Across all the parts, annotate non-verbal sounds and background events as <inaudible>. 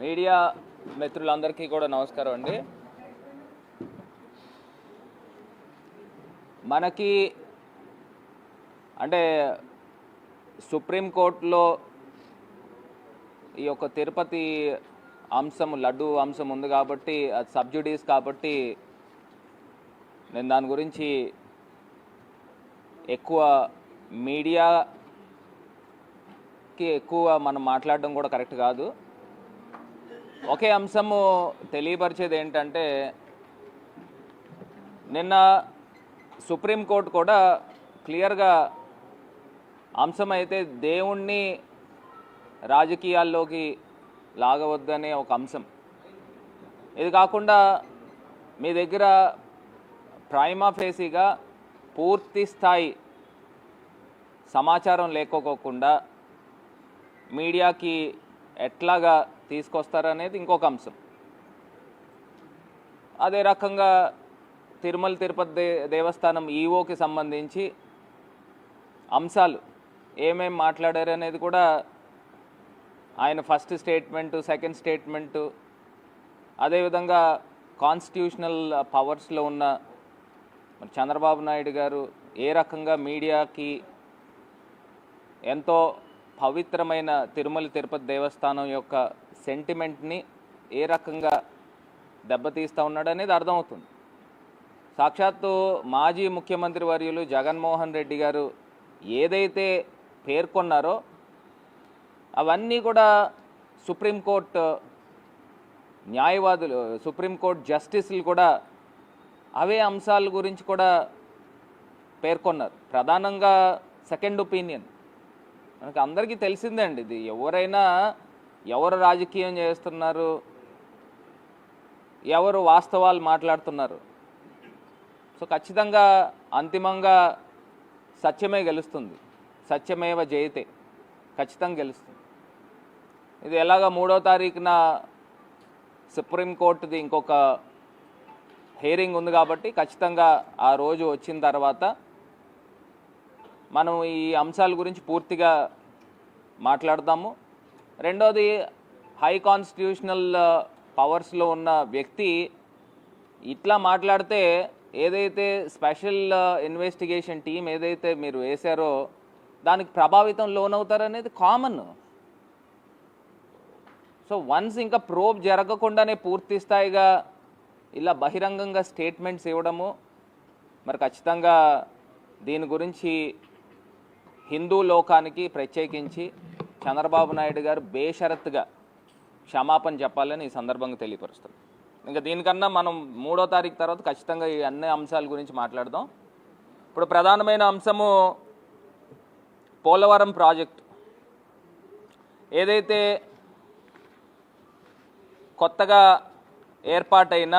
Media మిత్రులందరికీ కూడా నమస్కారం అండి. మనకి అంటే సుప్రీంకోర్టులో ఈ యొక్క తిరుపతి అంశం లడ్డు అంశం ఉంది కాబట్టి అది సబ్సిడీస్ కాబట్టి నేను దాని గురించి ఎక్కువ మీడియాకి ఎక్కువ మనం మాట్లాడడం కూడా కరెక్ట్ కాదు. ఒకే అంశము తెలియపరిచేది ఏంటంటే నిన్న సుప్రీంకోర్టు కూడా క్లియర్గా అంశం అయితే దేవుణ్ణి రాజకీయాల్లోకి లాగవద్దనే ఒక అంశం. ఇది కాకుండా మీ దగ్గర ప్రైమా ఫేసీగా పూర్తి స్థాయి సమాచారం లేకోకుండా మీడియాకి ఎట్లాగా తీసుకొస్తారనేది ఇంకొక అంశం. అదే రకంగా తిరుమల తిరుపతి దే దేవస్థానం ఈఓకి సంబంధించి అంశాలు ఏమేమి మాట్లాడారు అనేది కూడా ఆయన ఫస్ట్ స్టేట్మెంటు సెకండ్ స్టేట్మెంటు అదేవిధంగా కాన్స్టిట్యూషనల్ పవర్స్లో ఉన్న మరి చంద్రబాబు నాయుడు గారు ఏ రకంగా మీడియాకి ఎంతో పవిత్రమైన తిరుమల తిరుపతి దేవస్థానం యొక్క సెంటిమెంట్ని ఏ రకంగా దెబ్బతీస్తూ ఉన్నాడు అనేది అర్థమవుతుంది. సాక్షాత్తు మాజీ ముఖ్యమంత్రి వర్యులు జగన్మోహన్ రెడ్డి గారు ఏదైతే పేర్కొన్నారో అవన్నీ కూడా సుప్రీంకోర్టు న్యాయవాదులు సుప్రీంకోర్టు జస్టిస్లు కూడా అవే అంశాల గురించి కూడా పేర్కొన్నారు. ప్రధానంగా సెకండ్ ఒపీనియన్. మనకు అందరికీ తెలిసిందే అండి ఇది. ఎవరైనా ఎవరు రాజకీయం చేస్తున్నారు? ఎవరు వాస్తవాలు మాట్లాడుతున్నారు? సో ఖచ్చితంగా అంతిమంగా సత్యమే గెలుస్తుంది. సత్యమేవ జయతే. ఖచ్చితంగా గెలుస్తుంది. ఇది ఎలాగ మూడో తారీఖున సుప్రీంకోర్టుది ఇంకొక హేరింగ్ ఉంది కాబట్టి ఖచ్చితంగా ఆ రోజు వచ్చిన తర్వాత మనం ఈ అంశాల గురించి పూర్తిగా మాట్లాడదాము. రెండోది హై కాన్స్టిట్యూషనల్ పవర్స్లో ఉన్న వ్యక్తి ఇట్లా మాట్లాడితే ఏదైతే స్పెషల్ ఇన్వెస్టిగేషన్ టీం ఏదైతే మీరు వేశారో దానికి ప్రభావితం లోనవుతారనేది కామన్ సో వన్స్ ఇంకా ప్రోబ్ జరగకుండానే పూర్తి స్థాయిగా ఇలా బహిరంగంగా స్టేట్మెంట్స్ ఇవ్వడము మరి ఖచ్చితంగా దీని గురించి హిందూ లోకానికి ప్రత్యేకించి చంద్రబాబు నాయుడు గారు బేషరత్తుగా క్షమాపణ చెప్పాలని ఈ సందర్భంగా తెలియపరుస్తుంది. ఇంకా దీనికన్నా మనం మూడో తారీఖు తర్వాత ఖచ్చితంగా ఈ అన్ని అంశాల గురించి మాట్లాడదాం. ఇప్పుడు ప్రధానమైన అంశము పోలవరం ప్రాజెక్ట్. ఏదైతే కొత్తగా ఏర్పాటైన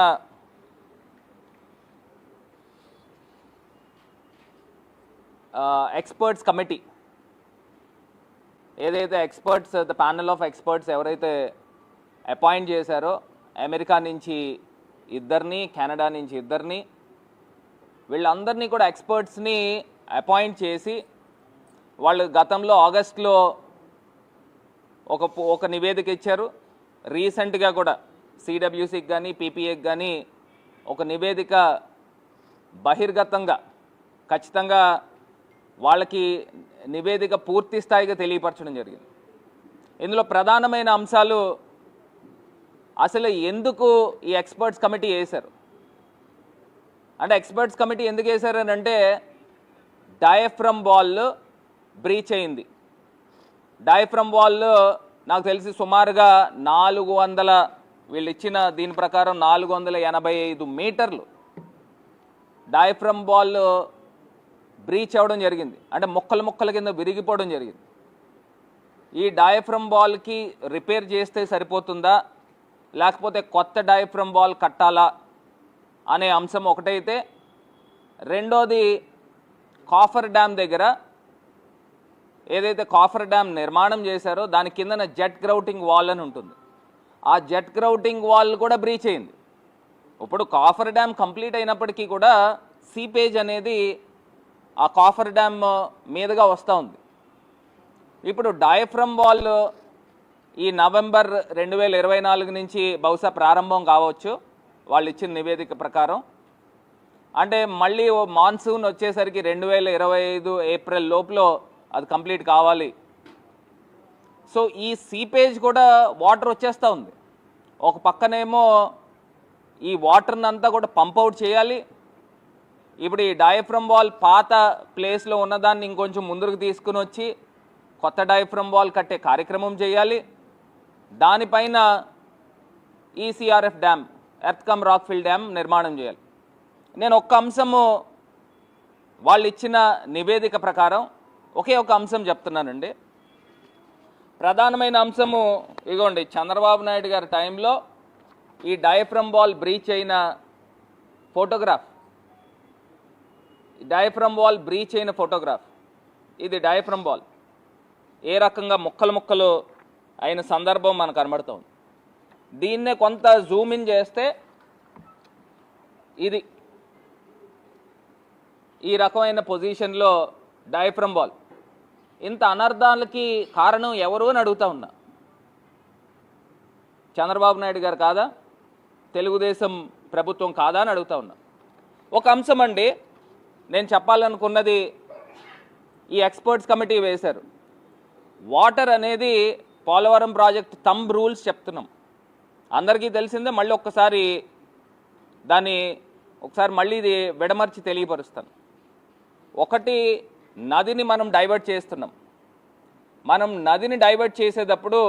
ఎక్స్పర్ట్స్ కమిటీ ఏదైతే experts the panel of experts ఎవరైతే అపాయింట్ చేశారో అమెరికా నుంచి ఇద్దరిని కెనడా నుంచి ఇద్దరిని వీళ్ళందరినీ కూడా ఎక్స్పర్ట్స్ని అపాయింట్ చేసి వాళ్ళు గతంలో ఆగస్ట్లో ఒక ఒక నివేదిక ఇచ్చారు. రీసెంట్గా కూడా సిడబ్ల్యూసికి కానీ పీపీఏకి కానీ ఒక నివేదిక బహిర్గతంగా ఖచ్చితంగా వాళ్ళకి నివేదిక పూర్తి స్థాయిగా తెలియపరచడం జరిగింది. ఇందులో ప్రధానమైన అంశాలు అసలు ఎందుకు ఈ ఎక్స్పర్ట్స్ కమిటీ వేశారు? అంటే ఎక్స్పర్ట్స్ కమిటీ ఎందుకు వేశారని అంటే డయఫ్రమ్ బాల్ బ్రీచ్ అయింది. డయఫ్రమ్ వాల్ నాకు తెలిసి సుమారుగా నాలుగు వందల వీళ్ళు ఇచ్చిన దీని ప్రకారం నాలుగు వందల ఎనభై ఐదు మీటర్లు డయఫ్రమ్ బాల్ బ్రీచ్ అవ్వడం జరిగింది. అంటే ముక్కలు ముక్కల కింద విరిగిపోవడం జరిగింది. ఈ డయఫ్రమ్ బాల్కి రిపేర్ చేస్తే సరిపోతుందా? లేకపోతే కొత్త డయఫ్రమ్ బాల్ కట్టాలా? అనే అంశం ఒకటైతే రెండోది కాఫర్ డ్యామ్ దగ్గర ఏదైతే కాఫర్ డ్యామ్ నిర్మాణం చేశారో దాని కిందన జెట్ గ్రౌటింగ్ వాల్ అని ఉంటుంది. ఆ జెట్ గ్రౌటింగ్ వాల్ కూడా బ్రీచ్ అయింది. ఇప్పుడు కాఫర్ డ్యామ్ కంప్లీట్ అయినప్పటికీ కూడా సీపేజ్ అనేది ఆ కాఫర్ డ్యామ్ మీదుగా వస్తూ ఉంది. ఇప్పుడు డయఫ్రమ్ వాల్ ఈ నవంబర్ రెండు వేల ఇరవై నాలుగు నుంచి బహుశా ప్రారంభం కావచ్చు వాళ్ళు ఇచ్చిన నివేదిక ప్రకారం. అంటే మళ్ళీ మాన్సూన్ వచ్చేసరికి రెండు వేల ఇరవై ఐదు ఏప్రిల్ లోపల అది కంప్లీట్ కావాలి. సో ఈ సీపేజ్ కూడా వాటర్ వచ్చేస్తూ ఉంది. ఒక పక్కనేమో ఈ వాటర్ని అంతా కూడా పంప్ అవుట్ చేయాలి. ఇప్పుడు ఈ డయఫ్రమ్ వాల్ పాత ప్లేస్లో ఉన్నదాన్ని ఇంకొంచెం ముందుకు తీసుకుని వచ్చి కొత్త డయఫ్రమ్ వాల్ కట్టే కార్యక్రమం చేయాలి. దానిపైన ECRF dam earth cum rockfill dam నిర్మాణం చేయాలి. నేను ఒక్క అంశము వాళ్ళు ఇచ్చిన నివేదిక ప్రకారం ఒకే ఒక అంశం చెప్తున్నానండి. ప్రధానమైన అంశము ఇగోండి చంద్రబాబు నాయుడు గారి టైంలో ఈ డయఫ్రమ్ బాల్ బ్రీచ్ అయిన ఫోటోగ్రాఫ్ డయఫ్రమ్ వాల్ బ్రీచ్ అయిన ఫోటోగ్రాఫ్ ఇది డయఫ్రమ్ వాల్ ఏ రకంగా ముక్కలు ముక్కలు అయిన సందర్భం మనకు కనబడుతుంది. దీన్నే కొంత జూమ్ ఇన్ చేస్తే ఇది ఈ రకమైన పొజిషన్లో డయఫ్రమ్ వాల్ ఇంత అనర్థాలకి కారణం ఎవరు అని అడుగుతా ఉన్నా. చంద్రబాబు నాయుడు గారు కాదా? తెలుగుదేశం ప్రభుత్వం కాదా అని అడుగుతా ఉన్నా. ఒక అంశం అండి నేను చెప్పాలనుకున్నది ఈ ఎక్స్పర్ట్స్ కమిటీ వేశారు. వాటర్ అనేది పోలవరం ప్రాజెక్ట్ తంబ్ రూల్స్ చెప్తున్నాం. అందరికీ తెలిసిందే మళ్ళీ ఒక్కసారి దాన్ని ఒకసారి మళ్ళీ ఇది విడమర్చి తెలియపరుస్తాను. ఒకటి నదిని మనం డైవర్ట్ చేస్తున్నాం. మనం నదిని డైవర్ట్ చేసేటప్పుడు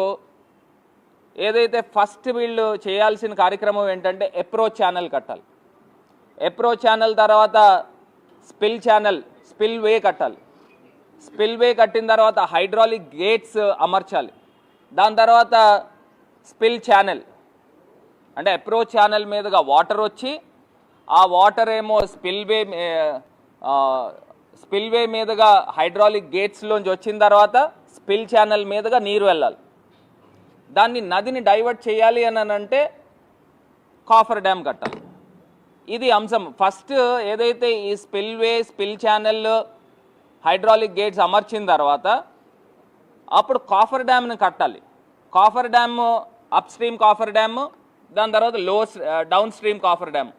ఏదైతే ఫస్ట్ వీళ్ళు చేయాల్సిన కార్యక్రమం ఏంటంటే ఎప్రో ఛానల్ కట్టాలి. ఎప్రో ఛానల్ తర్వాత స్పిల్ ఛానల్ స్పిల్ వే కట్టాలి. స్పిల్ వే కట్టిన తర్వాత హైడ్రాలిక్ గేట్స్ అమర్చాలి. దాని తర్వాత స్పిల్ ఛానల్. అంటే అప్రోచ్ ఛానల్ మీదుగా వాటర్ వచ్చి ఆ వాటర్ ఏమో స్పిల్ వే స్పిల్ వే మీదుగా హైడ్రాలిక్ గేట్స్లోంచి వచ్చిన తర్వాత స్పిల్ ఛానల్ మీదుగా నీరు వెళ్ళాలి. దాన్ని నదిని డైవర్ట్ చేయాలి అని అంటే కాఫర్ డ్యామ్ కట్టాలి. ఇది అంశం. ఫస్ట్ ఏదైతే ఈ spillway spill channel hydraulic gates అమర్చిన తర్వాత అప్పుడు కాఫర్ డ్యామ్ని కట్టాలి. Coffer dam upstream coffer dam దాని తర్వాత లో డౌన్ స్ట్రీమ్ కాఫర్ డ్యామ్.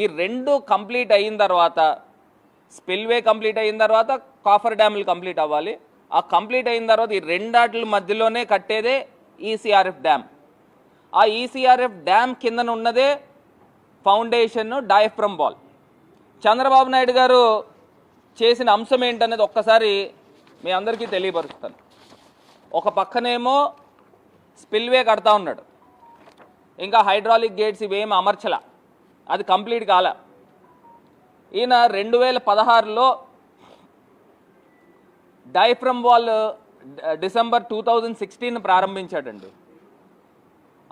ఈ రెండు కంప్లీట్ అయిన తర్వాత స్పిల్వే కంప్లీట్ అయిన తర్వాత కాఫర్ డ్యాములు కంప్లీట్ అవ్వాలి. ఆ కంప్లీట్ అయిన తర్వాత ఈ రెండాట్ల మధ్యలోనే కట్టేదే ఈసీఆర్ఎఫ్ డ్యామ్. ఆ ఈసీఆర్ఎఫ్ డ్యామ్ కిందన ఉన్నదే foundation diaphragm wall. Chandrababu Naidu గారు చేసిన అంశం ఏంటనేది ఒక్కసారి మీ అందరికీ తెలియపరుస్తాను. ఒక పక్కనేమో స్పిల్వే కడతా ఉన్నాడు. ఇంకా హైడ్రాలిక్ గేట్స్ ఇవేమి అమర్చల. అది కంప్లీట్ కాల. ఈయన రెండు వేల పదహారులో diaphragm wall December two thousand sixteen ప్రారంభించాడండి.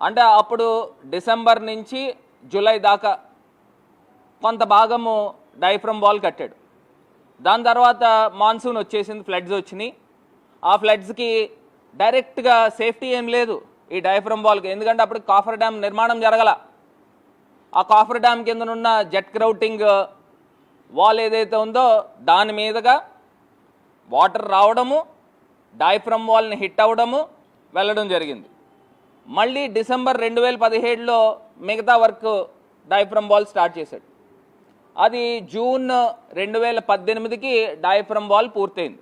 అంటే అప్పుడు డిసెంబర్ నుంచి జూలై దాకా కొంత భాగము డైఫ్రమ్ వాల్ కట్టాడు. దాని తర్వాత మాన్సూన్ వచ్చేసింది ఫ్లడ్స్ వచ్చినాయి. ఆ ఫ్లడ్స్కి డైరెక్ట్గా సేఫ్టీ ఏం లేదు ఈ డైఫ్రమ్ వాల్కి ఎందుకంటే అప్పుడు కాఫర్ డ్యామ్ నిర్మాణం జరగల. ఆ కాఫర్ డ్యామ్ కిందనున్న జెట్ క్రౌటింగ్ వాల్ ఏదైతే ఉందో దాని మీదుగా వాటర్ రావడము డైఫ్రమ్ వాల్ని హిట్ అవ్వడము వెళ్ళడం జరిగింది. మళ్ళీ డిసెంబర్ రెండు వేల పదిహేడులో మిగతా వర్క్ డైఫ్రమ్ వాల్ స్టార్ట్ చేశాడు. అది జూన్ రెండు వేల పద్దెనిమిదికి డైఫ్రమ్ వాల్ పూర్తయింది.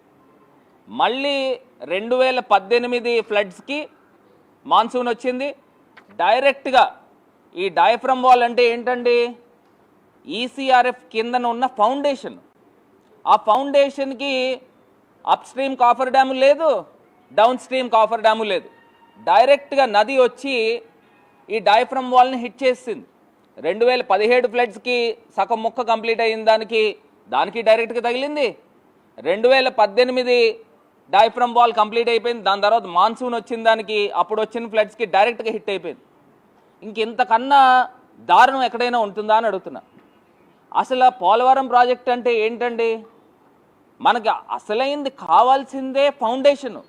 మళ్ళీ రెండు వేల పద్దెనిమిది ఫ్లడ్స్కి మాన్సూన్ వచ్చింది. డైరెక్ట్గా ఈ డయఫ్రమ్ వాల్ అంటే ఏంటండి? ఈసీఆర్ఎఫ్ కిందన ఉన్న ఫౌండేషన్. ఆ ఫౌండేషన్కి అప్ స్ట్రీమ్ కాఫర్ డ్యాము లేదు డౌన్ స్ట్రీమ్ కాఫర్ డ్యాము లేదు. డైరెక్ట్గా నది వచ్చి ఈ డైఫ్రమ్ వాల్ని హిట్ చేసింది. రెండు వేల పదిహేడు ఫ్లడ్స్కి సగం ముక్క కంప్లీట్ అయిన దానికి దానికి డైరెక్ట్గా తగిలింది. రెండు వేల పద్దెనిమిది డైఫ్రమ్ వాల్ కంప్లీట్ అయిపోయింది. దాని తర్వాత మాన్సూన్ వచ్చిన దానికి అప్పుడు వచ్చిన ఫ్లడ్స్కి డైరెక్ట్గా హిట్ అయిపోయింది. ఇంక ఇంతకన్నా దారుణం ఎక్కడైనా ఉంటుందా అని అడుగుతున్నా. అసలు పోలవరం ప్రాజెక్ట్ అంటే ఏంటండి? మనకి అసలైంది కావాల్సిందే ఫౌండేషన్.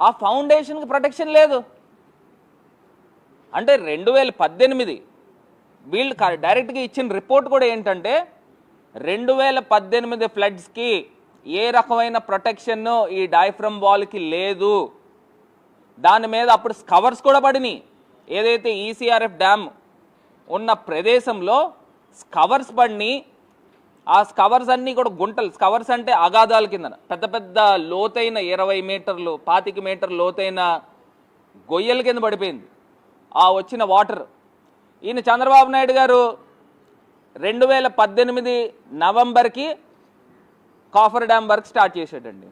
ఆ ఫౌండేషన్కి ప్రొటెక్షన్ లేదు. అంటే రెండు వేల పద్దెనిమిది వీళ్ళు డైరెక్ట్గా ఇచ్చిన రిపోర్ట్ కూడా ఏంటంటే రెండు వేల పద్దెనిమిది ఫ్లడ్స్కి ఏ రకమైన ప్రొటెక్షన్ ఈ డైఫ్రమ్ వాల్కి లేదు. దాని మీద అప్పుడు స్కవర్స్ కూడా పడినాయి. ఏదైతే ఈసీఆర్ఎఫ్ డ్యామ్ ఉన్న ప్రదేశంలో స్కవర్స్ పడినాయి. ఆ స్కవర్స్ అన్నీ కూడా గుంటలు. స్కవర్స్ అంటే అగాధాల కింద పెద్ద పెద్ద లోతైన ఇరవై మీటర్లు పాతిక మీటర్ లోతైన గొయ్యల కింద పడిపోయింది. ఆ వచ్చిన వాటర్. ఈయన చంద్రబాబు నాయుడు గారు రెండు వేల పద్దెనిమిది నవంబర్కి కాఫర్ డ్యామ్ వర్క్ స్టార్ట్ చేసాడండి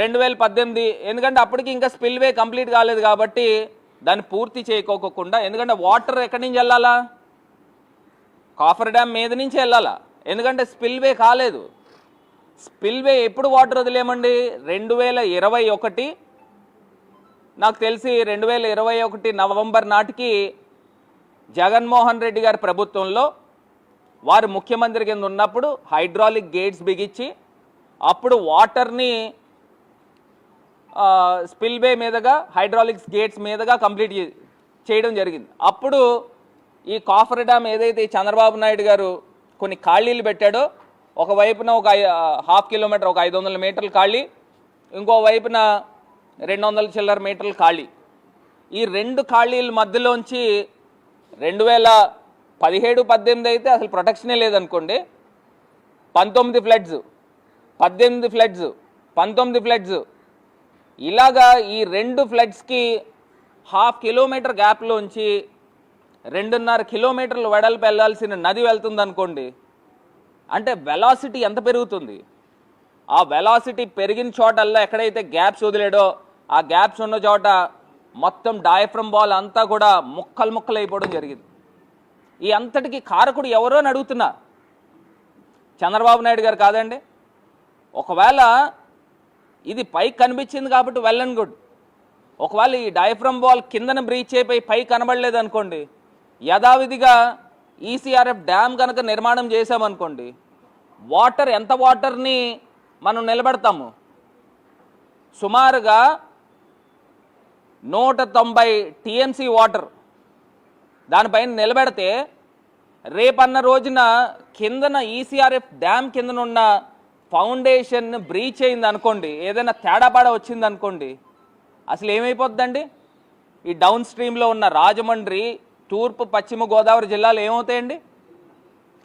రెండు వేల పద్దెనిమిది ఎందుకంటే అప్పటికి ఇంకా స్పిల్వే కంప్లీట్ కాలేదు కాబట్టి దాన్ని పూర్తి చేయకోకుండా ఎందుకంటే వాటర్ ఎక్కడి నుంచి వెళ్ళాలా? కాఫర్ డ్యామ్ మీద నుంచి వెళ్ళాలా? ఎందుకంటే స్పిల్వే కాలేదు. స్పిల్వే ఎప్పుడు వాటర్ వదిలేమండి రెండు వేల ఇరవై ఒకటి. నాకు తెలిసి రెండు వేల ఇరవై ఒకటి నవంబర్ నాటికి జగన్మోహన్ రెడ్డి గారి ప్రభుత్వంలో వారు ముఖ్యమంత్రి కింద ఉన్నప్పుడు హైడ్రాలిక్ గేట్స్ బిగించి అప్పుడు వాటర్ని స్పిల్వే మీదుగా హైడ్రాలిక్స్ గేట్స్ మీదుగా కంప్లీట్ చే- చేయడం జరిగింది. అప్పుడు ఈ కాఫర్ డ్యామ్ ఏదైతే చంద్రబాబు నాయుడు గారు కొన్ని ఖాళీలు పెట్టాడో ఒక వైపున ఒక హాఫ్ కిలోమీటర్ ఒక ఐదు వందల మీటర్లు ఖాళీ ఇంకోవైపున రెండు వందల చిల్లర మీటర్లు ఖాళీ. ఈ రెండు ఖాళీల మధ్యలోంచి రెండు వేల పదిహేడు పద్దెనిమిది అయితే అసలు ప్రొటెక్షనే లేదనుకోండి. పంతొమ్మిది ఫ్లడ్స్ పద్దెనిమిది ఫ్లడ్స్ పంతొమ్మిది ఫ్లడ్స్. ఇలాగా ఈ రెండు ఫ్లడ్స్కి హాఫ్ కిలోమీటర్ గ్యాప్లోంచి రెండున్నర కిలోమీటర్లు వెడల్పు వెళ్ళాల్సిన నది వెళ్తుంది అనుకోండి అంటే వెలాసిటీ ఎంత పెరుగుతుంది? ఆ వెలాసిటీ పెరిగిన చోటల్లా ఎక్కడైతే గ్యాప్స్ వదిలేడో ఆ గ్యాప్స్ ఉన్న చోట మొత్తం డయాఫ్రమ్ బాల్ అంతా కూడా ముక్కలు ముక్కలు అయిపోవడం జరిగింది. ఈ అంతటికి కారకుడు ఎవరో అని అడుగుతున్నా. చంద్రబాబు నాయుడు గారు కాదండి. ఒకవేళ ఇది పైకి కనిపించింది కాబట్టి వెల్ అండ్ గుడ్ ఒకవేళ ఈ డయాఫ్రమ్ బాల్ కిందన బ్రీచ్ అయిపోయి పై కనబడలేదు అనుకోండి యథావిధిగా ఈసీఆర్ఎఫ్ డ్యామ్ కనుక నిర్మాణం చేసామనుకోండి వాటర్ ఎంత వాటర్ని మనం నిలబెడతాము? సుమారుగా నూట తొంభై టీఎంసీ వాటర్ దానిపైన నిలబెడితే రేపన్న రోజున కిందన ఈసీఆర్ఎఫ్ డ్యామ్ కిందన ఉన్న ఫౌండేషన్ బ్రీచ్ అయింది అనుకోండి ఏదైనా తేడాపాడ వచ్చింది అనుకోండి అసలు ఏమైపోద్దండి ఈ డౌన్ స్ట్రీమ్లో ఉన్న రాజమండ్రి తూర్పు పశ్చిమ గోదావరి జిల్లాలు ఏమవుతాయండి?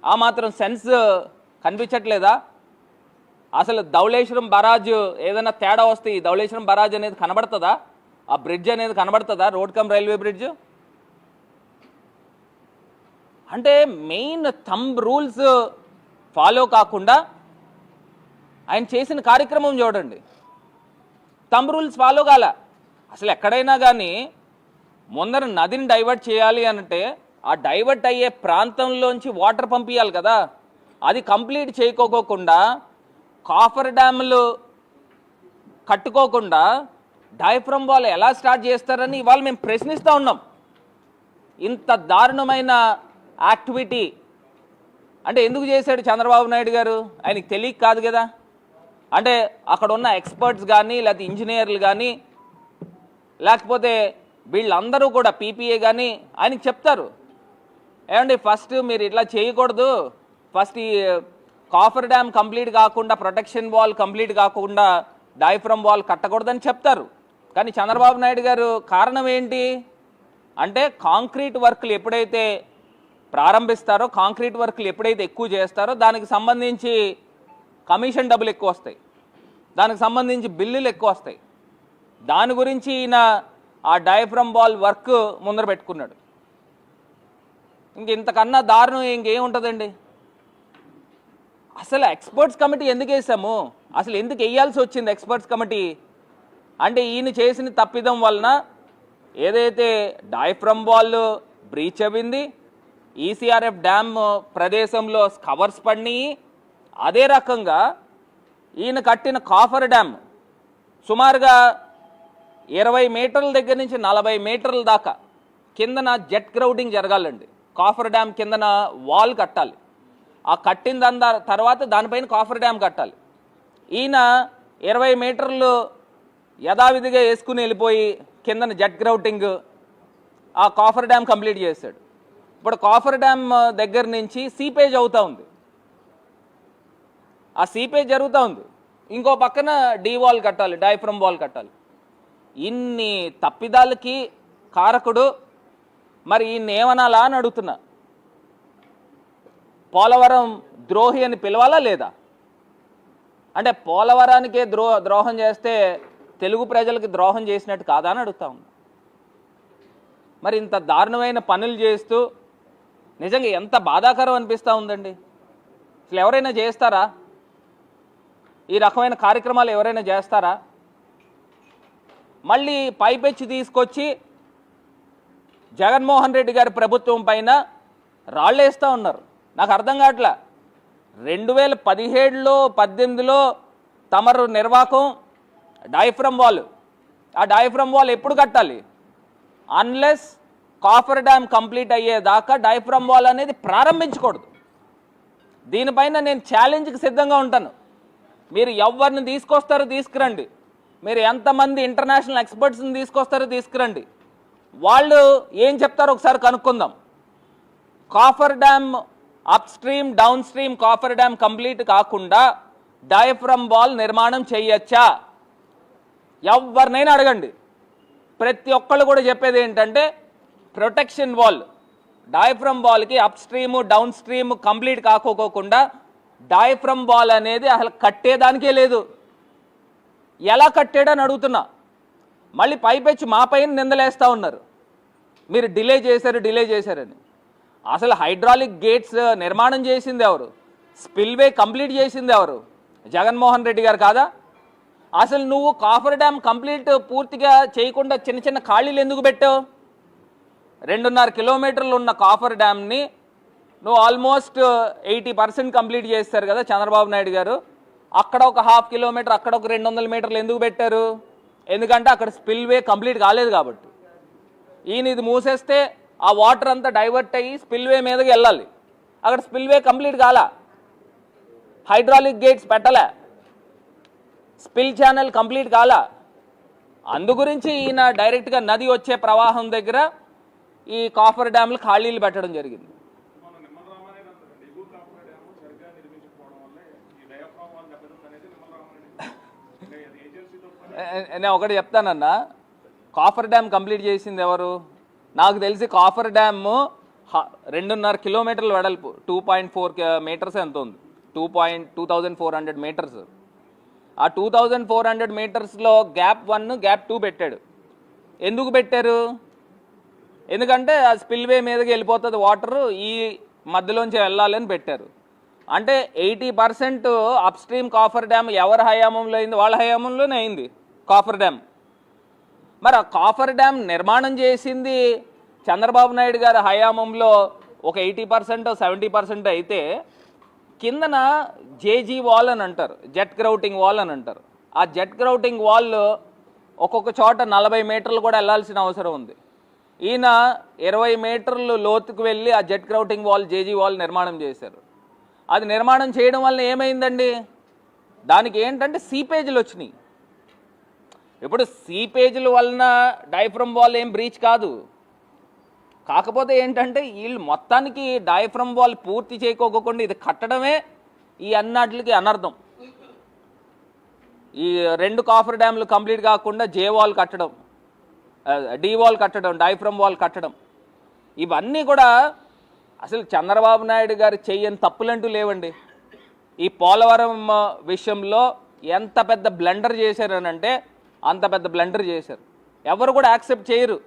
ఆ మాత్రం సెన్స్ కనిపించట్లేదా? అసలు ధవళేశ్వరం బరాజ్ ఏదైనా తేడా వస్తే ఈ ధవళేశ్వరం బరాజ్ అనేది కనబడుతుందా? ఆ బ్రిడ్జ్ అనేది కనబడుతుందా? Road cum railway bridge? అంటే మెయిన్ థంబ్ రూల్స్ ఫాలో కాకుండా ఆయన చేసిన కార్యక్రమం చూడండి. థంబ్ రూల్స్ ఫాలో కాల. అసలు ఎక్కడైనా కానీ ముందర నదిని డైవర్ట్ చేయాలి అంటే ఆ డైవర్ట్ అయ్యే ప్రాంతంలోంచి వాటర్ పంపించాలి కదా. అది కంప్లీట్ చేయకోకుండా కాఫర్ డ్యాములు కట్టుకోకుండా డైఫ్రమ్ వాళ్ళు ఎలా స్టార్ట్ చేస్తారని ఇవాళ మేము ప్రశ్నిస్తూ ఉన్నాం. ఇంత దారుణమైన యాక్టివిటీ. అంటే ఎందుకు చేశాడు చంద్రబాబు నాయుడు గారు? ఆయనకి తెలియక కాదు కదా. అంటే అక్కడ ఉన్న ఎక్స్పర్ట్స్ కానీ లేకపోతే ఇంజనీర్లు కానీ లేకపోతే వీళ్ళందరూ కూడా పీపీఏ కానీ ఆయనకి చెప్తారు. ఏమండి ఫస్ట్ మీరు ఇట్లా చేయకూడదు. ఫస్ట్ ఈ కాఫర్ డ్యామ్ కంప్లీట్ కాకుండా ప్రొటెక్షన్ వాల్ కంప్లీట్ కాకుండా డైఫ్రమ్ వాల్ కట్టకూడదని చెప్తారు. కానీ చంద్రబాబు నాయుడు గారు కారణం ఏంటి? అంటే కాంక్రీట్ వర్క్లు ఎప్పుడైతే ప్రారంభిస్తారో కాంక్రీట్ వర్క్లు ఎప్పుడైతే ఎక్కువ చేస్తారో దానికి సంబంధించి కమిషన్ డబ్బులు ఎక్కువ వస్తాయి. దానికి సంబంధించి బిల్లులు ఎక్కువ వస్తాయి. దాని గురించి ఈయన ఆ డయఫ్రమ్ బాల్ వర్క్ ముందర పెట్టుకున్నాడు. ఇంక ఇంతకన్నా దారుణం ఇంకేం ఉంటుందండి అసలు ఎక్స్పర్ట్స్ కమిటీ ఎందుకు వేసాము? అసలు ఎందుకు వేయాల్సి వచ్చింది ఎక్స్పర్ట్స్ కమిటీ? అంటే ఈయన చేసిన తప్పిదం వలన ఏదైతే డయాఫ్రమ్ బాల్ బ్రీచ్ అయింది ఈసీఆర్ఎఫ్ డ్యామ్ ప్రదేశంలో కవర్స్ పడినాయి అదే రకంగా ఈయన కట్టిన కాఫర్ డ్యామ్ సుమారుగా ఇరవై మీటర్ల దగ్గర నుంచి నలభై మీటర్ల దాకా కిందన జెట్ గ్రౌడింగ్ జరగాలండి. కాఫర్ డ్యామ్ కిందన వాల్ కట్టాలి. ఆ కట్టిన దాని తర్వాత దానిపైన కాఫర్ డ్యామ్ కట్టాలి. ఈయన ఇరవై మీటర్లు యథావిధిగా వేసుకుని వెళ్ళిపోయి కిందన జెట్ గ్రౌటింగ్ ఆ కాఫర్ డ్యామ్ కంప్లీట్ చేశాడు. ఇప్పుడు కాఫర్ డ్యామ్ దగ్గర నుంచి సీపేజ్ అవుతా ఉంది. ఆ సీపేజ్ జరుగుతూ ఉంది. ఇంకో పక్కన డీ వాల్ కట్టాలి డైఫ్రమ్ వాల్ కట్టాలి. ఇన్ని తప్పిదాలకి కారకుడు మరి ఈయన్ని ఏమనాలా అని అడుగుతున్నా. పోలవరం ద్రోహి అని పిలవాలా లేదా? అంటే పోలవరానికే ద్రో ద్రోహం చేస్తే తెలుగు ప్రజలకి ద్రోహం చేసినట్టు కాదా అని అడుగుతా ఉన్నా. మరి ఇంత దారుణమైన పనులు చేస్తూ నిజంగా ఎంత బాధాకరం అనిపిస్తూ ఉందండి. అసలు ఎవరైనా చేస్తారా? ఈ రకమైన కార్యక్రమాలు ఎవరైనా చేస్తారా? మళ్ళీ పైపెచ్చి తీసుకొచ్చి జగన్మోహన్ రెడ్డి గారి ప్రభుత్వం పైన రాళ్ళేస్తూ ఉన్నారు. నాకు అర్థం కావట్లా? రెండు వేల పదిహేడులో పద్దెనిమిదిలో తమరు నిర్వాహకం డైఫ్రమ్ వాల్. ఆ డైఫ్రమ్ వాల్ ఎప్పుడు కట్టాలి? అన్లెస్ కాఫర్ డ్యామ్ కంప్లీట్ అయ్యేదాకా డైఫ్రమ్ వాల్ అనేది ప్రారంభించకూడదు. దీనిపైన నేను ఛాలెంజ్కి సిద్ధంగా ఉంటాను. మీరు ఎవరిని తీసుకొస్తారో తీసుకురండి. మీరు ఎంతమంది ఇంటర్నేషనల్ ఎక్స్పర్ట్స్ని తీసుకొస్తారో తీసుకురండి. వాళ్ళు ఏం చెప్తారో ఒకసారి కనుక్కుందాం. Coffer dam upstream downstream coffer dam complete కాకుండా డయఫ్రమ్ వాల్ నిర్మాణం చేయొచ్చా? ఎవరినైనా అడగండి. ప్రతి ఒక్కళ్ళు కూడా చెప్పేది ఏంటంటే ప్రొటెక్షన్ వాల్ డయఫ్రమ్ వాల్కి upstream downstream complete కాకోకోకుండా డయఫ్రమ్ వాల్ అనేది అసలు కట్టేదానికే లేదు. ఎలా కట్టాడని అడుగుతున్నా. మళ్ళీ పైపెచ్చి మా పైన నిందలేస్తూ ఉన్నారు. మీరు డిలే చేశారు డిలే చేశారని. అసలు హైడ్రాలిక్ గేట్స్ నిర్మాణం చేసింది ఎవరు? స్పిల్వే కంప్లీట్ చేసింది ఎవరు? జగన్మోహన్ రెడ్డి గారు కాదా? అసలు నువ్వు కాఫర్ డ్యామ్ కంప్లీట్ పూర్తిగా చేయకుండా చిన్న చిన్న ఖాళీలు ఎందుకు పెట్టావు? రెండున్నర కిలోమీటర్లు ఉన్న కాఫర్ డ్యామ్ని నువ్వు ఆల్మోస్ట్ ఎయిటీ పర్సెంట్ కంప్లీట్ చేస్తారు కదా చంద్రబాబు నాయుడు గారు. అక్కడ ఒక హాఫ్ కిలోమీటర్ అక్కడ ఒక రెండు వందల మీటర్లు ఎందుకు పెట్టారు? ఎందుకంటే అక్కడ స్పిల్వే కంప్లీట్ కాలేదు కాబట్టి. ఈయన ఇది మూసేస్తే ఆ వాటర్ అంతా డైవర్ట్ అయ్యి స్పిల్వే మీదకి వెళ్ళాలి. అక్కడ స్పిల్వే కంప్లీట్ కాలా. హైడ్రాలిక్ గేట్స్ పెట్టలే. స్పిల్ ఛానల్ కంప్లీట్ కాలా. అందు గురించి ఈయన డైరెక్ట్గా నది వచ్చే ప్రవాహం దగ్గర ఈ కాఫర్ డ్యామ్లు ఖాళీలు పెట్టడం జరిగింది మన నిమ్మల రామారెడ్డి అంటారు ఎగువ కాపుర డ్యాము సరిగ్గా నిర్మించకపోవడం వల్లే ఈ డయాఫ్రామ్ వాల్ దెబ్బతింది అనేది నిమ్మల రామారెడ్డి అంటే అది ఏజెన్సీతో పని ఏ- నేను ఒకటి చెప్తానన్నా. కాఫర్ డ్యామ్ కంప్లీట్ చేసింది ఎవరు? నాకు తెలిసి కాఫర్ డ్యామ్ రెండున్నర కిలోమీటర్ల వెడల్పు. టూ పాయింట్ ఫోర్ మీటర్స్ ఎంత ఉంది? Two point two thousand four hundred metres. ఆ టూ థౌజండ్ ఫోర్ హండ్రెడ్ మీటర్స్లో గ్యాప్ వన్ గ్యాప్ టూ పెట్టాడు. ఎందుకు పెట్టారు? ఎందుకంటే ఆ స్పిల్వే మీదకి వెళ్ళిపోతుంది వాటర్ ఈ మధ్యలోంచి వెళ్ళాలని పెట్టారు. అంటే eighty percent upstream coffer dam ఎవరి హయామంలో అయింది? వాళ్ళ హయామంలోనే అయింది. Coffer dam. మరి ఆ కాఫర్ డ్యామ్ నిర్మాణం చేసింది చంద్రబాబు నాయుడు గారి హయామంలో ఒక ఎయిటీ పర్సెంట్ సెవెంటీ పర్సెంట్ అయితే కిందన జేజీ వాల్ అని అంటారు జెట్ గ్రౌటింగ్ వాల్ అని అంటారు. ఆ జెట్ గ్రౌటింగ్ వాల్ ఒక్కొక్క చోట నలభై మీటర్లు కూడా వెళ్ళాల్సిన అవసరం ఉంది. ఈయన ఇరవై మీటర్లు లోతుకు వెళ్ళి ఆ jet grouting wall JG wall నిర్మాణం చేశారు. అది నిర్మాణం చేయడం వల్ల ఏమైందండి? దానికి ఏంటంటే సీపేజీలు వచ్చినాయి. ఇప్పుడు సీపేజీల వలన డైఫ్రమ్ వాల్ ఏం బ్రీచ్ కాదు. కాకపోతే ఏంటంటే వీళ్ళు మొత్తానికి డైఫ్రమ్ వాల్ పూర్తి చేయకోకుండా ఇది కట్టడమే ఈ అన్నాటికి అనర్థం. ఈ రెండు కాఫర్ డ్యామ్లు కంప్లీట్ కాకుండా జే వాల్ కట్టడం డి వాల్ కట్టడం డైఫ్రమ్ వాల్ కట్టడం ఇవన్నీ కూడా అసలు చంద్రబాబు నాయుడు గారు చేయని తప్పులంటూ లేవండి. ఈ పోలవరం విషయంలో ఎంత పెద్ద బ్లండర్ చేశారనంటే అంత పెద్ద బ్లండర్ చేశారు. ఎవరు కూడా యాక్సెప్ట్ చేయరు.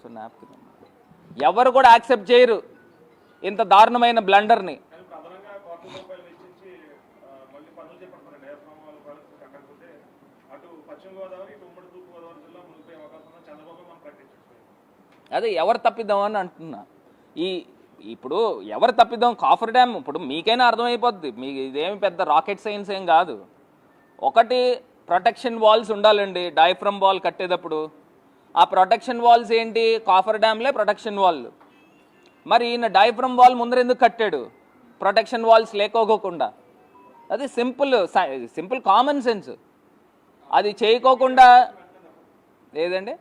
సో napkin ఎవరు కూడా యాక్సెప్ట్ చేయరు ఇంత దారుణమైన బ్లండర్ని. అదే ఎవరు తప్పిద్దాం అని అంటున్నా. ఈ ఇప్పుడు ఎవరు తప్పిద్దాం? కాఫర్ డ్యామ్ ఇప్పుడు మీకైనా అర్థమైపోద్ది. మీకు ఇదేమి పెద్ద రాకెట్ సైన్స్ ఏం కాదు. ఒకటి ప్రొటెక్షన్ వాల్స్ ఉండాలండి. డైఫ్రమ్ వాల్ కట్టేటప్పుడు. ఆ ప్రొటెక్షన్ వాల్స్ ఏంటి? కాఫర్ డ్యామ్లే ప్రొటెక్షన్ వాల్. మరి ఈయన డైఫ్రమ్ వాల్ ముందర ఎందుకు కట్టాడు? ప్రొటెక్షన్ వాల్స్ లేకోకుండా అది సింపుల్ సింపుల్ కామన్ సెన్స్. అది చేయకోకుండా లేదండి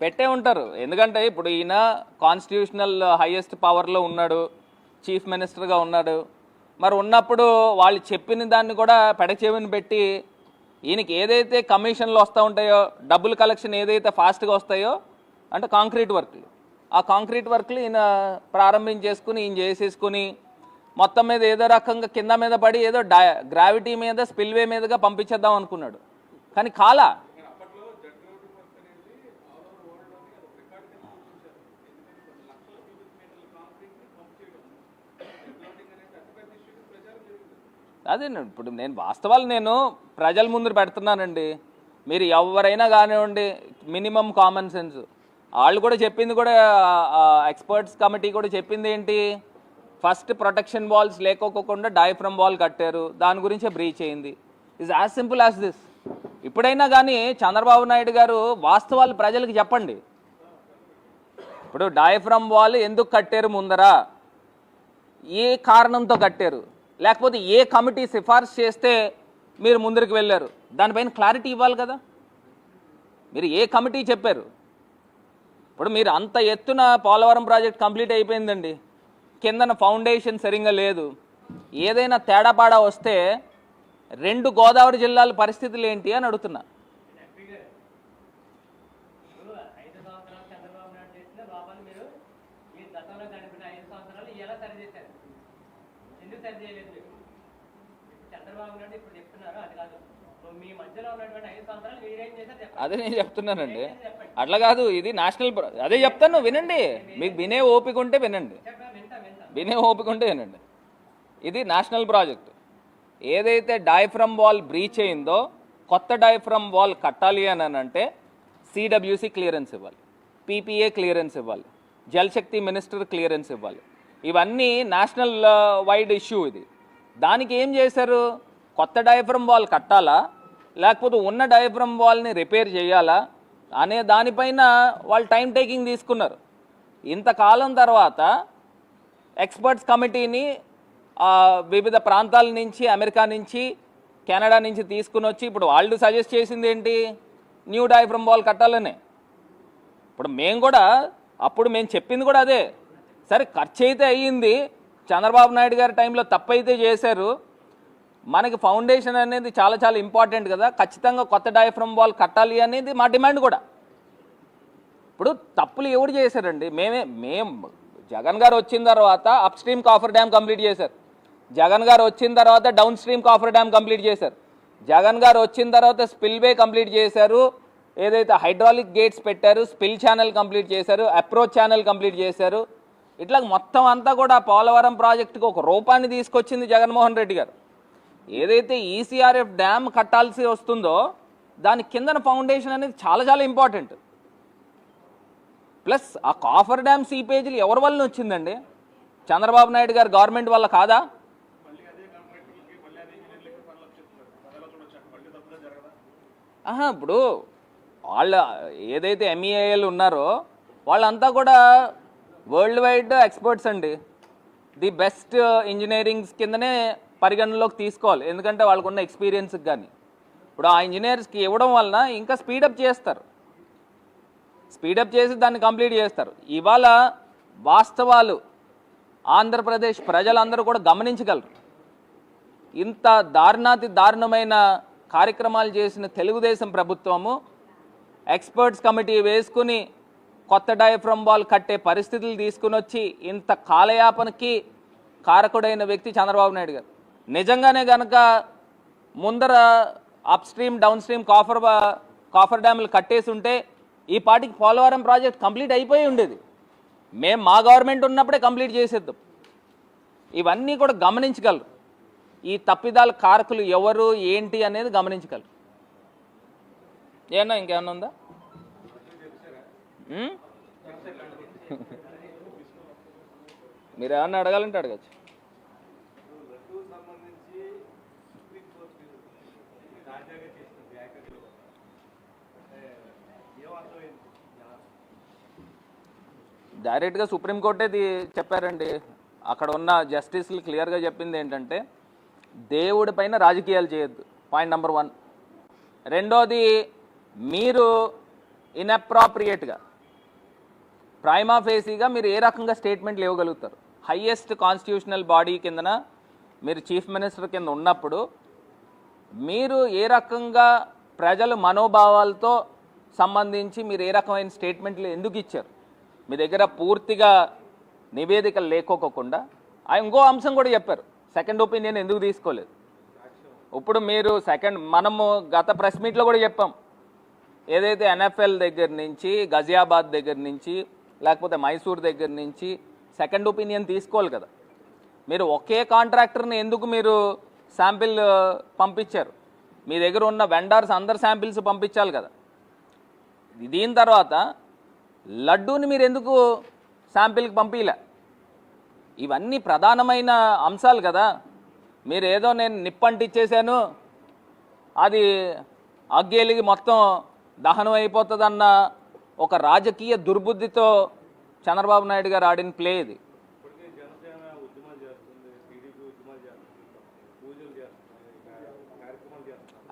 పెట్టే ఉంటారు. ఎందుకంటే ఇప్పుడు ఈయన కాన్స్టిట్యూషనల్ హైయెస్ట్ పవర్లో ఉన్నాడు. చీఫ్ మినిస్టర్గా ఉన్నాడు. మరి ఉన్నప్పుడు వాళ్ళు చెప్పిన దాన్ని కూడా పెడచెవిని పెట్టి ఈయనకి ఏదైతే కమిషన్లు వస్తూ ఉంటాయో డబ్బుల కలెక్షన్ ఏదైతే ఫాస్ట్గా వస్తాయో అంటే కాంక్రీట్ వర్క్లు. ఆ కాంక్రీట్ వర్క్లు ఈయన ప్రారంభించేసుకుని ఈయన చేసేసుకుని మొత్తం మీద ఏదో రకంగా కింద మీద పడి ఏదో గ్రావిటీ మీద స్పిల్వే మీదుగా పంపించేద్దాం అనుకున్నాడు. కానీ కాలా అదే ఇప్పుడు నేను వాస్తవాలు నేను ప్రజల ముందు పెడుతున్నానండి. మీరు ఎవరైనా కానివ్వండి మినిమం కామన్ సెన్స్. వాళ్ళు కూడా చెప్పింది కూడా ఎక్స్పర్ట్స్ కమిటీ కూడా చెప్పింది ఏంటి? ఫస్ట్ ప్రొటెక్షన్ వాల్స్ లేకోకుండా డైఫ్రమ్ వాల్ కట్టారు. దాని గురించే బ్రీచ్ అయింది. Is as simple as this ఇప్పుడైనా కానీ చంద్రబాబు నాయుడు గారు వాస్తవాలు ప్రజలకు చెప్పండి. ఇప్పుడు డయాఫ్రమ్ వాల్ ఎందుకు కట్టారు ముందర? ఏ కారణంతో కట్టారు? లేకపోతే ఏ కమిటీ సిఫార్సు చేస్తే మీరు ముందరికి వెళ్ళారు? దానిపైన క్లారిటీ ఇవ్వాలి కదా. మీరు ఏ కమిటీ చెప్పారు? ఇప్పుడు మీరు అంత ఎత్తున పోలవరం ప్రాజెక్ట్ కంప్లీట్ అయిపోయిందండి. కిందన ఫౌండేషన్ సరిగ్గా లేదు. ఏదైనా తేడాపాడా వస్తే రెండు గోదావరి జిల్లాల పరిస్థితులు ఏంటి అని అడుగుతున్నా ఇప్పుడు ఐదు సంవత్సరాలు చంద్రబాబు నాయుడు చేసిన లోపాలు మీరు మీ గతంలో కనిపిన ఐదు సంవత్సరాలు ఎలా సరి చేశారు ఎందుకు సరి చేయలేదు మీరు ఇప్పుడు చంద్రబాబు నాయుడు ఇప్పుడు చెప్తున్నారు అది కాదు ఇప్పుడు మీ మధ్యలో ఉన్నటువంటి ఐదు సంవత్సరాలు మీరేం చేశారు చెప్పండి అదే నేను చెప్తున్నానండి. అట్లా కాదు ఇది నేషనల్ అదే చెప్తాను వినండి. మీకు వినే ఓపిక ఉంటే వినండి. వినే ఓపిక ఉంటే వినండి. ఇది నేషనల్ ప్రాజెక్ట్ ఏదైతే డైఫ్రమ్ వాల్ బ్రీచ్ అయిందో కొత్త డైఫ్రమ్ వాల్ కట్టాలి అని అంటే సిడబ్ల్యూసి క్లియరెన్స్ ఇవ్వాలి. పీపీఏ క్లియరెన్స్ ఇవ్వాలి. జలశక్తి మినిస్టర్ క్లియరెన్స్ ఇవ్వాలి. ఇవన్నీ నేషనల్ వైడ్ ఇష్యూ ఇది. దానికి ఏం చేశారు? కొత్త డైఫ్రమ్ వాల్ కట్టాలా? లేకపోతే ఉన్న డయాఫ్రమ్ వాల్ని రిపేర్ చేయాలా అనే దానిపైన వాళ్ళు టైం టేకింగ్ తీసుకున్నారు. ఇంతకాలం తర్వాత ఎక్స్పర్ట్స్ కమిటీని వివిధ ప్రాంతాల నుంచి అమెరికా నుంచి కెనడా నుంచి తీసుకుని వచ్చి ఇప్పుడు వాళ్ళు సజెస్ట్ చేసింది ఏంటి? న్యూ డయాఫ్రమ్ వాల్ కట్టాలనే. ఇప్పుడు మేము కూడా అప్పుడు మేము చెప్పింది కూడా అదే. సరే ఖర్చు అయితే అయ్యింది. చంద్రబాబు నాయుడు గారి టైంలో తప్పైతే చేశారు. మనకి ఫౌండేషన్ అనేది చాలా చాలా ఇంపార్టెంట్ కదా. ఖచ్చితంగా కొత్త డయాఫ్రమ్ వాల్ కట్టాలి అనేది మా డిమాండ్ కూడా. ఇప్పుడు తప్పులు ఎవరు చేశారండి? మేమే మేం జగన్ గారు వచ్చిన తర్వాత upstream coffer dam complete చేశారు. జగన్ గారు వచ్చిన తర్వాత downstream coffer dam complete చేశారు. జగన్ గారు వచ్చిన తర్వాత స్పిల్వే కంప్లీట్ చేశారు. ఏదైతే హైడ్రాలిక్ గేట్స్ పెట్టారు స్పిల్ ఛానల్ కంప్లీట్ చేశారు అప్రోచ్ ఛానల్ కంప్లీట్ చేశారు. ఇట్లా మొత్తం అంతా కూడా పోలవరం ప్రాజెక్టుకు ఒక రూపాన్ని తీసుకొచ్చింది జగన్మోహన్ రెడ్డి గారు. ఏదైతే ఈసీఆర్ఎఫ్ డ్యామ్ కట్టాల్సి వస్తుందో దాని కిందన ఫౌండేషన్ అనేది చాలా చాలా ఇంపార్టెంట్ ప్లస్ ఆ కాఫర్ డ్యామ్ సీపేజీలు ఎవరి వల్ల వచ్చిందండి? చంద్రబాబు నాయుడు గారు గవర్నమెంట్ వల్ల కాదా? ఆహా ఇప్పుడు వాళ్ళ ఏదైతే ఎంఈఏఎల్ ఉన్నారో వాళ్ళంతా కూడా వరల్డ్ వైడ్ ఎక్స్పర్ట్స్ అండి. ది బెస్ట్ ఇంజనీరింగ్స్ కిందనే పరిగణనలోకి తీసుకోవాలి. ఎందుకంటే వాళ్ళకున్న ఎక్స్పీరియన్స్కి కానీ ఇప్పుడు ఆ ఇంజనీర్స్కి ఇవ్వడం వలన ఇంకా స్పీడప్ చేస్తారు. స్పీడప్ చేసి దాన్ని కంప్లీట్ చేస్తారు. ఇవాళ వాస్తవాలు ఆంధ్రప్రదేశ్ ప్రజలందరూ కూడా గమనించగలరు. ఇంత దారుణాతి దారుణమైన కార్యక్రమాలు చేసిన తెలుగుదేశం ప్రభుత్వము ఎక్స్పర్ట్స్ కమిటీ వేసుకుని కొత్త డయఫ్రమ్ బాల్ కట్టే పరిస్థితులు తీసుకుని వచ్చి ఇంత కాలయాపనకి కారకుడైన వ్యక్తి చంద్రబాబు నాయుడు గారు. నిజంగానే గనక ముందర upstream downstream coffer coffer డ్యాములు కట్టేసి ఉంటే ఈ పాటికి పోలవరం ప్రాజెక్ట్ కంప్లీట్ అయిపోయి ఉండేది. మేము మా గవర్నమెంట్ ఉన్నప్పుడే కంప్లీట్ చేసేద్దాం. ఇవన్నీ కూడా గమనించగలరు. ఈ తప్పిదాల కారకులు ఎవరు ఏంటి అనేది గమనించగలరు. ఏమన్నా ఇంకేమన్నా ఉందా? మీరు తాజాగా చేసిన అడగచ్చు డైరెక్ట్గా సుప్రీంకోర్టే చెప్పారండి. అక్కడ ఉన్న జస్టిస్లు క్లియర్గా చెప్పింది ఏంటంటే దేవుడి పైన రాజకీయాలు చేయొద్దు. Point number one. రెండోది మీరు ఇన్అప్రాప్రియేట్గా ప్రైమా ఫేసీగా మీరు ఏ రకంగా స్టేట్మెంట్లు ఇవ్వగలుగుతారు? హయ్యెస్ట్ కాన్స్టిట్యూషనల్ బాడీ కిందన మీరు చీఫ్ మినిస్టర్ కింద ఉన్నప్పుడు మీరు ఏ రకంగా ప్రజల మనోభావాలతో సంబంధించి మీరు ఏ రకమైన స్టేట్మెంట్లు ఎందుకు ఇచ్చారు? మీ దగ్గర పూర్తిగా నివేదికలు లేకోకుండా ఆ ఇంకో అంశం కూడా చెప్పారు. సెకండ్ ఒపీనియన్ ఎందుకు తీసుకోలేదు? ఇప్పుడు మీరు సెకండ్ మనము గత ప్రెస్ మీట్లో కూడా చెప్పాం. ఏదైతే ఎన్ఎఫ్ఎల్ దగ్గర నుంచి గజియాబాద్ దగ్గర నుంచి లేకపోతే మైసూర్ దగ్గర నుంచి సెకండ్ ఒపీనియన్ తీసుకోవాలి కదా. మీరు ఒకే కాంట్రాక్టర్ని ఎందుకు మీరు శాంపిల్ పంపించారు. మీ దగ్గర ఉన్న వెండర్స్ అందరు శాంపిల్స్ పంపించాలి కదా. దీని తర్వాత లడ్డూని మీరు ఎందుకు శాంపిల్కి పంపించలే ఇవన్నీ ప్రధానమైన అంశాలు కదా. మీరు ఏదో నేను నిప్పంటిచ్చేసాను అది అగ్గేలిగి మొత్తం దహనం అయిపోతుందన్న ఒక రాజకీయ దుర్బుద్ధితో చంద్రబాబు నాయుడు గారు ఆడిన ప్లే ఇది.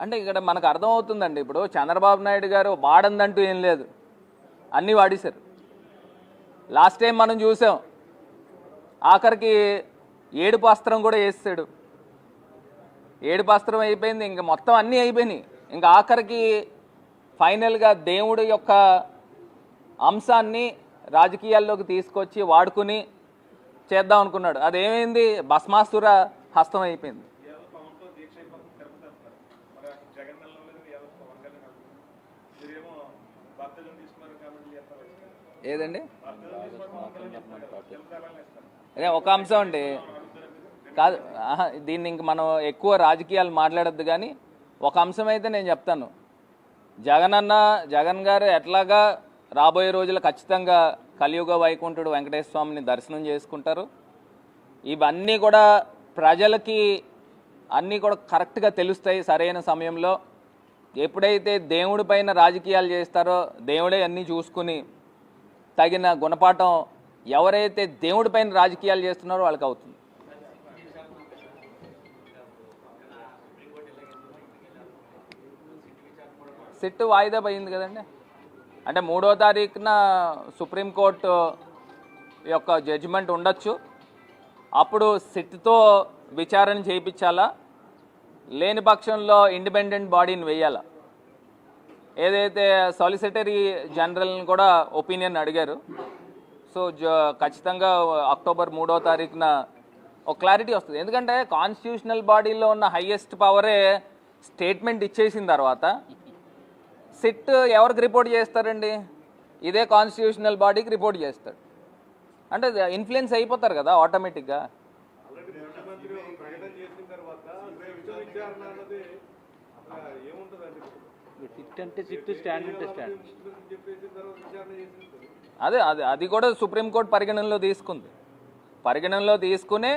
అంటే ఇక్కడ మనకు అర్థమవుతుందండి. ఇప్పుడు చంద్రబాబు నాయుడు గారు వాడందంటూ ఏం లేదు. అన్నీ వాడేశారు. లాస్ట్ టైం మనం చూసాం. ఆఖరికి ఏడుపు అస్త్రం కూడా వేస్తాడు ఏడుపు అస్త్రం అయిపోయింది. ఇంకా మొత్తం అన్నీ అయిపోయినాయి. ఇంకా ఆఖరికి ఫైనల్గా దేవుడి యొక్క అంశాన్ని రాజకీయాల్లోకి తీసుకొచ్చి వాడుకుని చేద్దాం అనుకున్నాడు. అదేమైంది? భస్మాసుర హస్తం అయిపోయింది యాదవ్ పవన్తో దీక్ష అయిపోతుంది తిరుపతి అంటున్నారు మరి జగన్ నెలలో యాదవ్ పవన్ కళ్యాణ్ అంటున్నారు మీరేమో బాప్తిజం తీసుకున్నారు కాబట్టి చేస్తారు ఏదండి బాప్తిజం తీసుకున్నారు పవన్ కళ్యాణ్ చెప్తున్నారు కదా తిరుపతి ఎలా ఏదండి? అదే ఒక అంశం అండి. కాదు దీన్ని ఇంక మనం ఎక్కువ రాజకీయాలు మాట్లాడొద్దు కానీ ఒక అంశం అయితే నేను చెప్తాను. జగన్ అన్న జగన్ గారు ఎట్లాగా రాబోయే రోజులు ఖచ్చితంగా కలియుగ వైకుంఠుడు వెంకటేశ్వర స్వామిని దర్శనం చేసుకుంటారు. ఇవన్నీ కూడా ప్రజలకి అన్నీ కూడా కరెక్ట్గా తెలుస్తాయి సరైన సమయంలో. ఎప్పుడైతే దేవుడి పైన రాజకీయాలు చేస్తారో దేవుడే అన్నీ చూసుకుని తగిన గుణపాఠం ఎవరైతే దేవుడి పైన రాజకీయాలు చేస్తున్నారో వాళ్ళకి అవుతుంది. సిట్టు వాయిదా పోయింది కదండి. అంటే మూడో తారీఖున సుప్రీంకోర్టు యొక్క జడ్జిమెంట్ ఉండొచ్చు. అప్పుడు సిట్తో విచారణ చేయించాలా? లేని పక్షంలో ఇండిపెండెంట్ బాడీని వేయాలా? ఏదైతే సాలిసిటరీ జనరల్ని కూడా ఒపీనియన్ అడిగారు సో జ ఖచ్చితంగా అక్టోబర్ మూడో తారీఖున ఒక క్లారిటీ వస్తుంది. ఎందుకంటే కాన్స్టిట్యూషనల్ బాడీలో ఉన్న హైయెస్ట్ పవరే స్టేట్మెంట్ ఇచ్చేసిన తర్వాత సిట్ ఎవరికి రిపోర్ట్ చేస్తారండి? ఇదే కాన్స్టిట్యూషనల్ బాడీకి రిపోర్ట్ చేస్తాడు. అంటే ఇన్ఫ్లుయెన్స్ అయిపోతారు కదా ఆటోమేటిక్గా ఆల్రెడీ ముఖ్యమంత్రి ఒక ప్రకటన చేసిన తర్వాత విశ్వ విచారణ అన్నది అసలు ఏముంటుందండి సిట్ అంటే సిట్ స్టాండ్ అంటే స్టాండ్. అదే అది అది కూడా సుప్రీంకోర్టు పరిగణనలో తీసుకుంది. పరిగణనలో తీసుకునే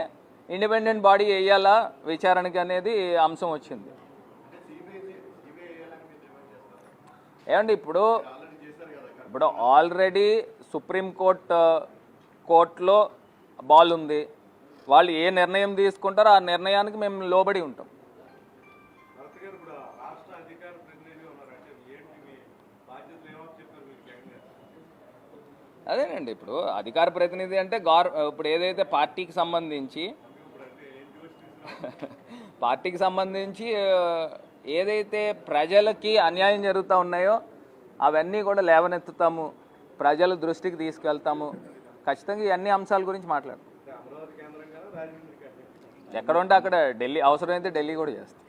ఇండిపెండెంట్ బాడీ వేయాలా విచారణకి అనేది అంశం వచ్చింది. ఏమండి ఇప్పుడు ఇప్పుడు ఆల్రెడీ సుప్రీంకోర్టు కోర్టులో బాల్ ఉంది. వాళ్ళు ఏ నిర్ణయం తీసుకుంటారో ఆ నిర్ణయానికి మేము లోబడి ఉంటాం. అదేనండి ఇప్పుడు అధికార ప్రతినిధి అంటే గవర్ ఇప్పుడు ఏదైతే పార్టీకి సంబంధించి <laughs> పార్టీకి సంబంధించి ఏదైతే ప్రజలకి అన్యాయం జరుగుతూ ఉన్నాయో అవన్నీ కూడా లేవనెత్తుతాము ప్రజల దృష్టికి తీసుకెళ్తాము. ఖచ్చితంగా ఇవన్నీ అంశాల గురించి మాట్లాడతాం ఎక్కడ ఉంటే అక్కడ ఢిల్లీ అవసరమైతే ఢిల్లీ కూడా చేస్తాం.